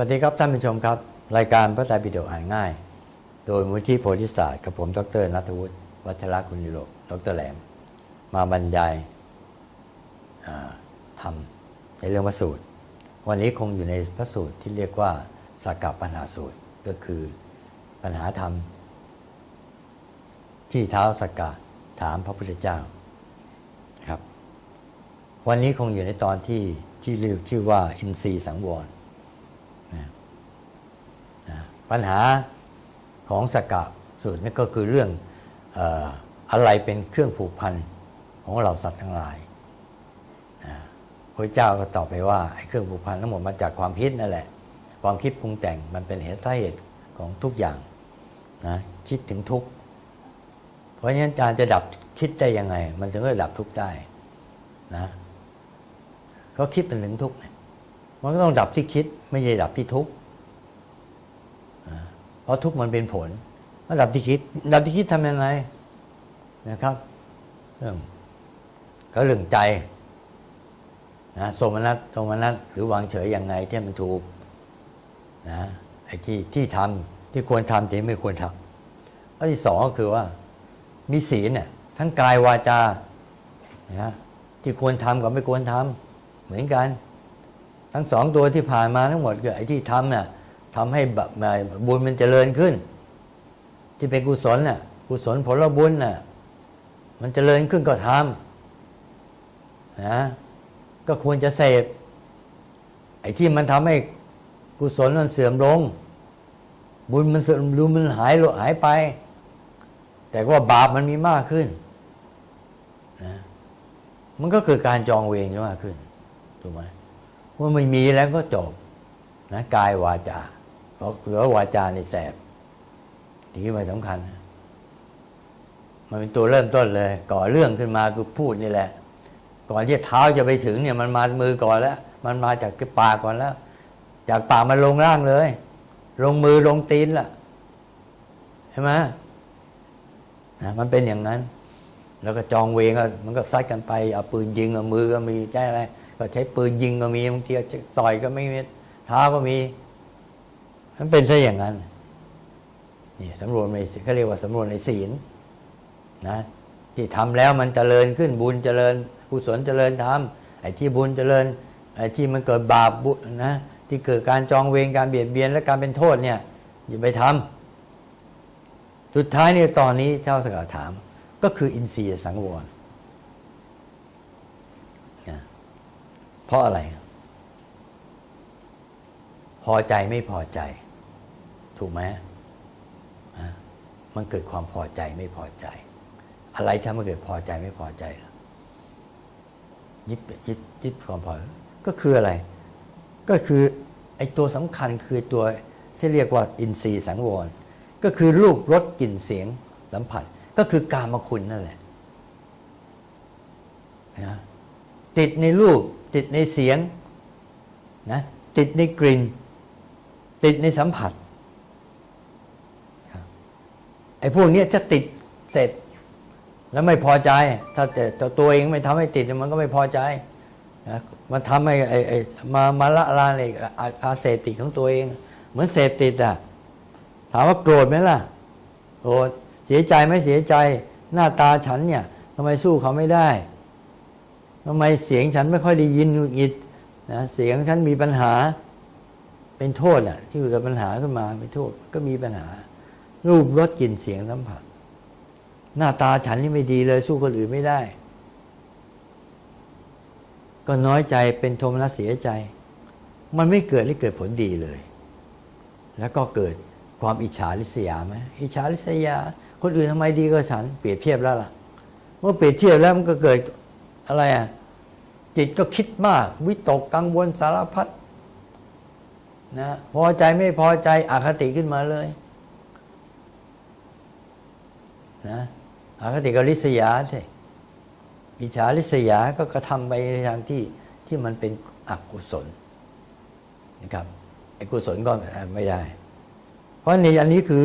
วัสดีครับท่านผู้ชมครับ รายการพระไตรปิฎกอ่านง่าย โดยมูลที่โพธิศาสตร์กับผมดรนัทวุฒิวัชรคุณยุโรดรแหลม มาบรรยายอ่าธรรมในเรื่องพระสูตร วันนี้คงอยู่ในพระสูตรที่เรียกว่าสักกับปัญหาสูตรก็คือปัญหาธรรม ที่เท้าสกกะถามพระพุทธเจ้าครับ วันนี้คงอยู่ในตอนที่ที่เรียกชื่อว่า อินทรีย์สังวร ปัญหาของสกกะสูตรนี่ก็คือเรื่องออะไรเป็นเครื่องผูกพันของเราสัตว์ทั้งหลายพระเจ้าก็ตอบไปว่าไอ้เครื่องผูกพันทั้งหมดมาจากความคิดนั่นแหละ ความคิดปรุงแต่งมันเป็นเหตุสาเหตุของทุกอย่างนะคิดถึงทุก เพราะฉะนั้นการจะดับคิดได้ยังไง มันถึงจะดับทุกได้นะก็คิดเป็นถึงทุกเนี่ยมันก็ต้องดับที่คิดไม่ใช่ดับที่ทุกข ราะทุกมันเป็นผลมาดับที่คิดระดับที่คิดทำยังไงนะครับ เรื่องก็เรื่องใจนะสมนัตสมนัตหรือวางเฉยยังไงที่มันถูกนะไอ้ที่ที่ทำที่ควรทำที่ไม่ควรทำอันที่สองก็คือว่า มีศีลเนี่ยทั้งกายวาจานะที่ควรทำกับไม่ควรทำเหมือนกัน ทั้งสองตัวที่ผ่านมาทั้งหมดก็ไอ้ที่ทำน่ะ ทำให้แบบบุญมันเจริญขึ้น ที่เป็นกุศลน่ะ กุศลผลบุญน่ะ มันเจริญขึ้นก็ทำนะก็ควรจะเสพไอ้ที่มันทำให้กุศลมันเสื่อมลง บุญมันเสื่อมบุญมันหายหายไป แต่ว่าบาปมันมีมากขึ้นนะมันก็เกิดการจองเวรมากขึ้นถูกไหมว่าไม่มีแล้วก็จบนะกายวาจา เพราะเหลือวาจาในแสบที่มันสำคัญ มันเป็นตัวเริ่มต้นเลย ก่อเรื่องขึ้นมาคือพูดนี่แหละ ก่อนที่เท้าจะไปถึงเนี่ย มันมามือก่อนแล้ว มันมาจากปากก่อนแล้ว จากปากมันลงร่างเลย ลงมือลงตีนล่ะใช่ไหมนะมันเป็นอย่างนั้น แล้วก็จองเวงก็มันก็ซัดกันไปเอาปืนยิงเอามือก็มีใช่อะไร ก็ใช้ปืนยิงก็มีบางทีต่อยก็ไม่มีเท้าก็มี มันเป็นซะอย่างนั้นนี่สำรวจในเขาเรียกว่าสำรวจในศีลนะที่ทำแล้วมันเจริญขึ้นบุญเจริญกุศลเจริญทำไอ้ที่บุญเจริญไอ้ที่มันเกิดบาปบุญนะที่เกิดการจองเวรการเบียดเบียนและการเป็นโทษเนี่ยอย่าไปทำสุดท้ายเนี่ยตอนนี้เจ้าสกัดถาม ก็คืออินทรีย์สังวรนะเพราะอะไร พอใจไม่พอใจ ถูกไหมอะมันเกิดความพอใจไม่พอใจ อะไรทำให้เกิดพอใจไม่พอใจยึดยึดยึดความพอก็คืออะไร ก็คือไอ้ตัวสำคัญคือตัวที่เรียกว่าอินทรีย์สังวร ก็คือรูปรสกลิ่นเสียงสัมผัส ก็คือกามคุณนั่นแหละนะติดในรูป ติดในเสียงนะติดในกลิ่น ติดในสัมผัส ไอ้พวกนี้จะติดเสร็จ แล้วไม่พอใจ ถ้าแต่ตัวเองไม่ทำให้ติดมันก็ไม่พอใจนะมันทำให้ไอ้ไอ้มามาละลานเองอาเสพติดของตัวเอง เหมือนเสพติดอะถามว่าโกรธไหมล่ะโกรธเสียใจไหมเสียใจ หน้าตาฉันเนี่ยทำไมสู้เขาไม่ได้ทำไมเสียงฉันไม่ค่อยได้ยินหงุดหงิดนะเสียงฉันมีปัญหา เป็นโทษอะ ที่เกิดปัญหาขึ้นมาเป็นโทษก็มีปัญหา รูปรสกลิ่นเสียงสัมผัส หน้าตาฉันนี่ไม่ดีเลยสู้คนอื่นไม่ได้ ก็น้อยใจเป็นโทมนัสเสียใจ มันไม่เกิดหรือเกิดผลดีเลย แล้วก็เกิดความอิจฉาริษยาไหมอิจฉาริษยา คนอื่นทำไมดีกว่าฉัน เปรียบเทียบแล้วล่ะ เมื่อเปรียบเทียบแล้วมันก็เกิดอะไรอะจิตก็คิดมาก วิตกกังวลสารพัดนะพอใจไม่พอใจอคติขึ้นมาเลย นะอคติกริษยาใช่อิจฉาริษยาก็กระทำไปในทางที่ที่มันเป็นอกุศลนะครับไอ้กุศลก็ไม่ได้ เพราะในอันนี้คือ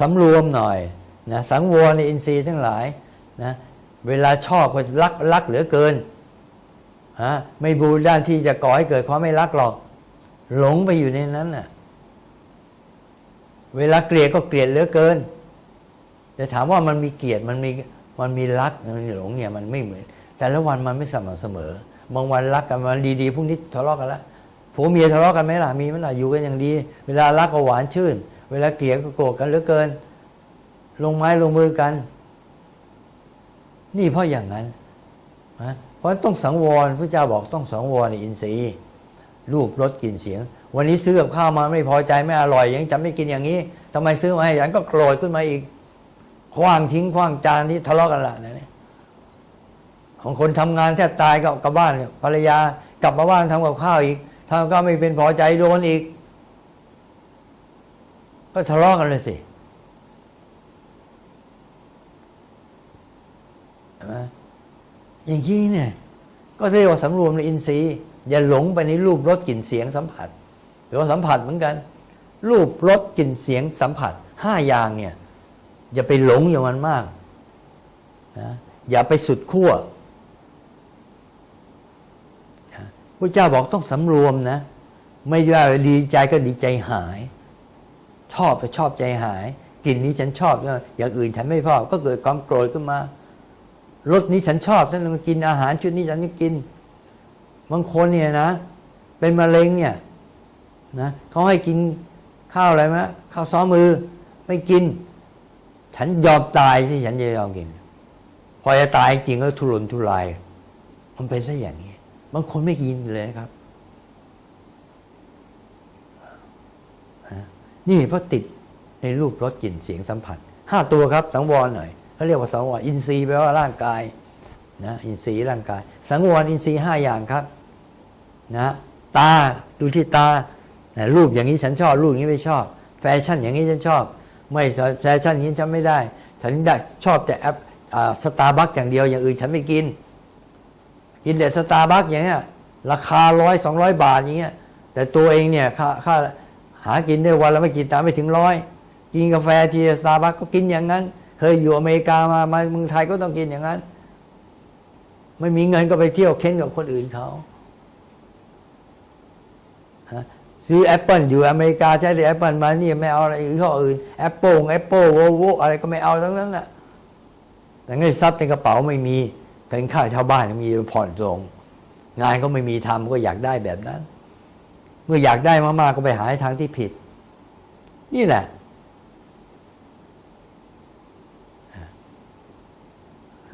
สำรวมหน่อยนะสังวรในอินทรีย์ทั้งหลายนะเวลาชอบก็รักรักเหลือเกินฮะไม่บูด้านที่จะก่อให้เกิดความไม่รักหรอกหลงไปอยู่ในนั้นน่ะเวลาเกลียดก็เกลียดเหลือเกิน แต่ถามว่ามันมีเกียดมันมีมันมีรักมันมีหลงเนี่ยมันไม่เหมือน แต่ละวันมันไม่สม่ำเสมอบางวันรักกันวันดีๆพรุ่งนี้ทะเลาะกันละผัวเมียทะเลาะกันไหมล่ะมีไหมล่ะอยู่กันอย่างดี เวลารักก็หวานชื่น เวลาเกลียดก็โกรธกันเหลือเกิน ลงไม้ลงมือกัน นี่เพราะอย่างนั้นนะเพราะฉะนั้นต้องสังวรพระเจ้าบอกต้องสังวรในอินทรีย์รูปรสกลิ่นเสียง วันนี้ซื้อกับข้าวมาไม่พอใจไม่อร่อยยังจะไม่กินอย่างนี้ทำไมซื้อมาให้ฉันก็โกรธขึ้นมาอีก คว้างทิ้งคว้างจานที่ทะเลาะกันละนะเนี่ยของคนทำงานแทบตายก็กลับบ้านเนี่ยภรรยากลับมาบ้านทำกับข้าวอีกทำกับข้าวไม่เป็นพอใจโดนอีก ก็ทะเลาะกันเลยสิเห็นไหมอย่างนี้เนี่ย ก็เรียกว่าสำรวมในอินทรีย์อย่าหลงไปในรูปรสกลิ่นเสียงสัมผัส หรือว่าสัมผัสเหมือนกัน รูปรสกลิ่นเสียงสัมผัสห้าอย่างเนี่ย อย่าไปหลงอย่างมันมากนะอย่าไปสุดขั้วนะพระเจ้าบอกต้องสำรวมนะ ไม่ว่าดีใจก็ดีใจหาย ชอบก็ชอบใจหายกลิ่นนี้ฉันชอบ อย่างอื่นฉันไม่ชอบ ก็เกิดความโกรธขึ้นมารสนี้ฉันชอบฉันต้องกินอาหารชุดนี้ฉันต้องกินบางคนเนี่ยนะ เป็นมะเร็งเนี่ยนะเขาให้กินข้าวอะไรไหมข้าวซ้อมมือไม่กิน ฉันยอมตายที่ฉันจะยอมกิน พอจะตายจริงก็ทุรนทุราย มันเป็นซะอย่างนี้บางคนไม่กินเลยนะครับนี่เพราะติดในรูปรสกลิ่นเสียงสัมผัสห้าตัวครับสังวรหน่อยเขาเรียกว่าสังวรอินทรีย์แปลว่าร่างกายนะอินทรีย์ร่างกาย สังวรอินทรีย์ห้าอย่างครับนะตาดูที่ตานะรูปอย่างนี้ฉันชอบ รูปอย่างนี้ไม่ชอบ แฟชั่นอย่างนี้ฉันชอบ ไม่แฟชั่นอย่างนี้ฉันไม่ได้ ฉันได้ชอบแต่แอปสตาร์บัคอย่างเดียวอย่างอื่นฉันไม่กิน กินแต่สตาร์บัคอย่างเงี้ยราคาร้อยสองร้อยบาทอย่างเงี้ยแต่ตัวเองเนี่ยค่าค่าหากินได้วันละไม่กินตามไม่ถึงร้อยกินกาแฟทีสตาร์บัคก็กินอย่างนั้น เคยอยู่อเมริกามามาเมืองไทยก็ต้องกินอย่างนั้น ไม่มีเงินก็ไปเที่ยวเค้นกับคนอื่นเขา ซื้อแอปเปิลอยู่อเมริกาใช้แต่แอปเปิลมานี่ไม่เอาอะไรอื่นข้ออื่นแอปเปิลแอปเปิลโวโวอะไรก็ไม่เอาทั้งนั้นแหละแต่เงินทรัพย์ในกระเป๋าไม่มีเงินค่าชาวบ้านมีผ่อนส่งงานก็ไม่มีทำก็อยากได้แบบนั้น เมื่ออยากได้มากๆก็ไปหาทางที่ผิด นี่แหละ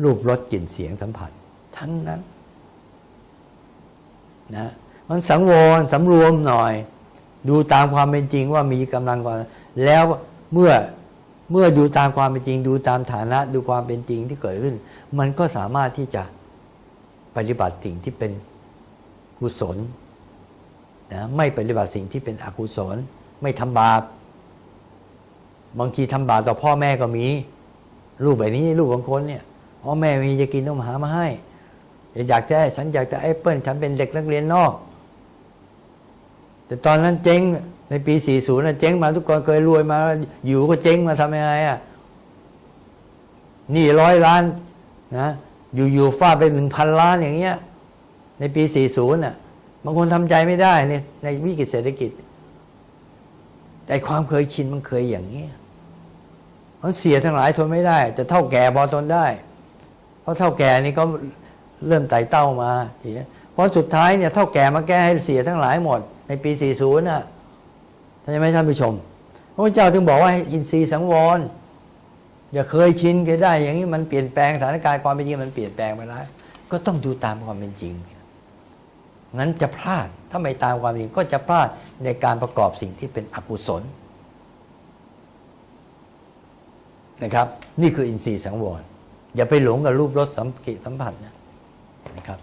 รูปรสกลิ่นเสียงสัมผัส ทั้งนั้น นะมันสังวรสำรวมหน่อย ดูตามความเป็นจริงว่ามีกำลังก่อน แล้วเมื่อเมื่อดูตามความเป็นจริง ดูตามฐานะ ดูความเป็นจริงที่เกิดขึ้น มันก็สามารถที่จะปฏิบัติสิ่งที่เป็นกุศลนะไม่ปฏิบัติสิ่งที่เป็นอกุศล ไม่ทำบาปบางทีทำบาปต่อพ่อแม่ก็มีลูกแบบนี้ลูกบางคนเนี่ยพ่อแม่มีจะกินต้องหามาให้อยากจะฉันอยากจะแอปเปิลฉันเป็นเด็กนักเรียนนอก แต่ตอนนั้นเจ๊งในปี 40นะเจ๊งมาทุกคนเคยรวยมา อยู่ก็เจ๊งมาทำยังไงอะนี่ร้อยล้านนะอยู่อยู่ฟาดไปหนึ่งพันล้านอย่างเงี้ย ในปี 40น่ะบางคนทำใจไม่ได้ในในวิกฤตเศรษฐกิจ แต่ความเคยชินมันเคยอย่างนี้ยมันเสียทั้งหลายทนไม่ได้ แต่เท่าแก่พอทนได้ เพราะเท่าแก่นี่เขาเริ่มไต่เต้ามาเพราะสุดท้ายเนี่ยเท่าแก่มาแก้ให้เสียทั้งหลายหมด ในปี 40น่ะท่านยังไหมท่านผู้ชม พระเจ้าถึงบอกว่าอินทรีย์สังวรอย่าเคยชินก็ได้ อย่างนี้มันเปลี่ยนแปลงสถานการณ์ความเป็นจริงมันเปลี่ยนแปลงไปแล้วก็ต้องดูตามความเป็นจริงงั้นจะพลาดถ้าไม่ตามความจริงก็จะพลาดในการประกอบสิ่งที่เป็นอกุศลนะครับ นี่คืออินทรีย์สังวรอย่าไปหลงกับรูปรสสัมกิสัมผัสนะนะครับ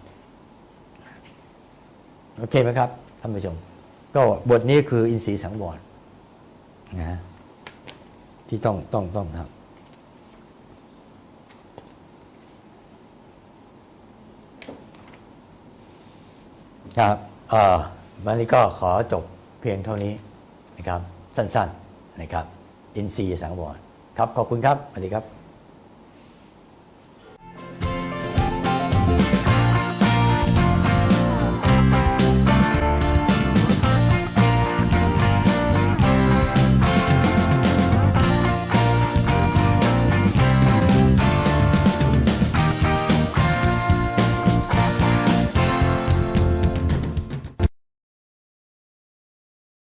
โอเคไหมครับท่านผู้ชม ก็บทนี้คืออินทรีย์สังวรนะที่ต้องต้องต้องทำครับเอ่อวันนี้ก็ขอจบเพียงเท่านี้นะครับ สั้น ๆนะครับ อินทรีย์สังวรครับ ขอบคุณครับสวัสดีครับ